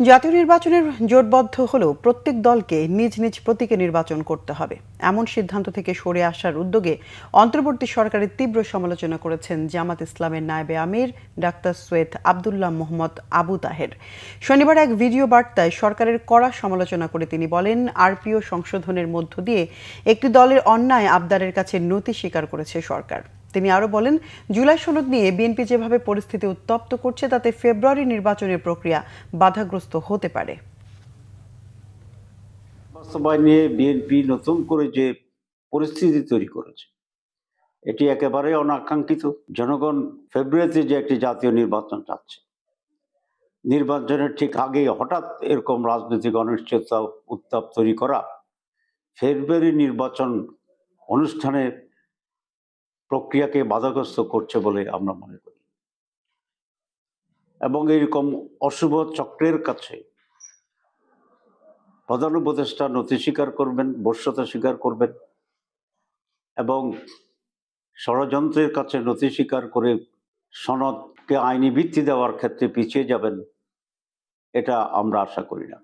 জাতীয় নির্বাচনের জোটবদ্ধ হলেও প্রত্যেক দলকে নিজ নিজ প্রতীকে নির্বাচন করতে হবে। এমন সিদ্ধান্ত থেকে সরে আসার উদ্যোগে অন্তর্বর্তী সরকারের তীব্র সমালোচনা করেছেন জামাত ইসলামের নায়েবে আমির, ডাক্তার সৈয়দ আবদুল্লাহ মোহাম্মদ আবু তাহের। শনিবার এক ভিডিও বার্তায় সরকারের কড়া সমালোচনা করে তিনি বলেন, আরপিও সংশোধনের মধ্য দিয়ে একটি দলের অন্যায় আবদারের কাছে নতি স্বীকার করেছে সরকার। তিনি আরও বলেন, জুলাই সনদ নিয়ে বিএনপি যেভাবে পরিস্থিতি উত্তপ্ত করছে, তাতে ফেব্রুয়ারি নির্বাচনের প্রক্রিয়া বাধাগ্রস্ত হতে পারে। বাস্তবায়ন নিয়ে বিএনপি নতুন করে যে পরিস্থিতি তৈরি করেছে, এটি একেবারে অনাকাঙ্ক্ষিত। জনগণ ফেব্রুয়ারিতে যে একটি জাতীয় নির্বাচন চাচ্ছে, নির্বাচনের ঠিক আগেই হঠাৎ এরকম রাজনৈতিক অনিশ্চয়তা, উত্তাপ তৈরি করা, ফেব্রুয়ারি নির্বাচন অনুষ্ঠানের প্রক্রিয়াকে বাধাগ্রস্ত করছে বলে আমরা মনে করি। এবং এরকম অশুভ চক্রের কাছে প্রধান উপদেষ্টা নথি স্বীকার করবেন বর্ষতা স্বীকার করবেন এবং ষড়যন্ত্রের কাছে নথি স্বীকার করে সনদকে আইনি ভিত্তি দেওয়ার ক্ষেত্রে পিছিয়ে যাবেন, এটা আমরা আশা করি না।